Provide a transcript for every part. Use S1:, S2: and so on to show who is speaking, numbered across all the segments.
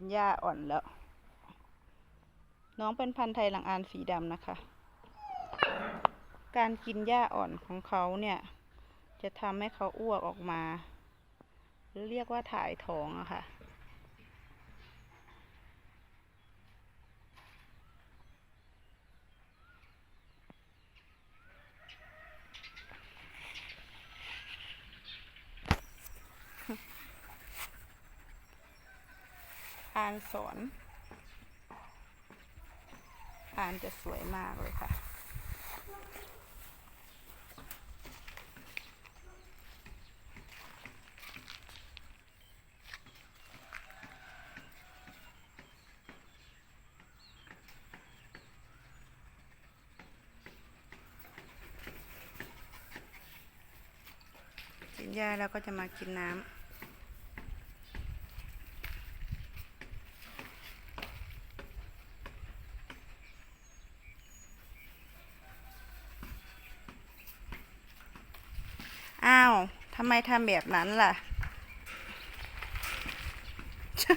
S1: นหญ้าอ่อนแล้ว น้องเป็นพันธุ์ไทยหลังอานสีดำนะคะ การกินหญ้าอ่อนของเขาเนี่ย จะทำให้เขาอ้วกออกมา หรือเรียกว่าถ่ายท้องอะค่ะ อานสอนอานจะสวยมากเลยค่ะ กินหญ้าแล้วก็จะมากินน้ำ อ้าว ทำไมทำแบบนั้นล่ะ จะ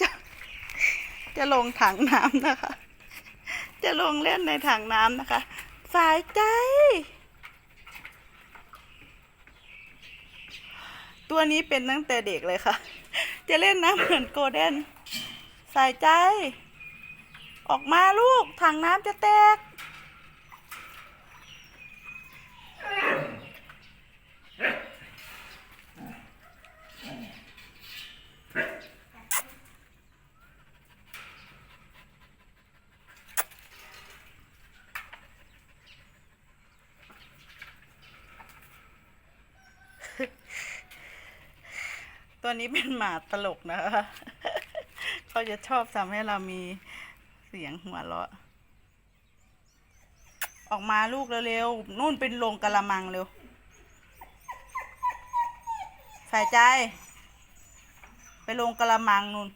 S1: จะจะลงถังน้ำนะคะ จะลงเล่นในถังน้ำนะคะ สายใจ ตัวนี้เป็นตั้งแต่เด็กเลยค่ะ จะเล่นน้ำเหมือนโกลเด้น สายใจ ออกมาลูก ถังน้ำจะแตก ตัวนี้เป็นหมาตลกนะคะเขาจะชอบทำให้เรามีเสียงหัวเราะ ออกมาลูกเร็วๆนู่นเป็นโรงกะละมังเร็วใส่ใจ ไปโรงกะละมังนู่น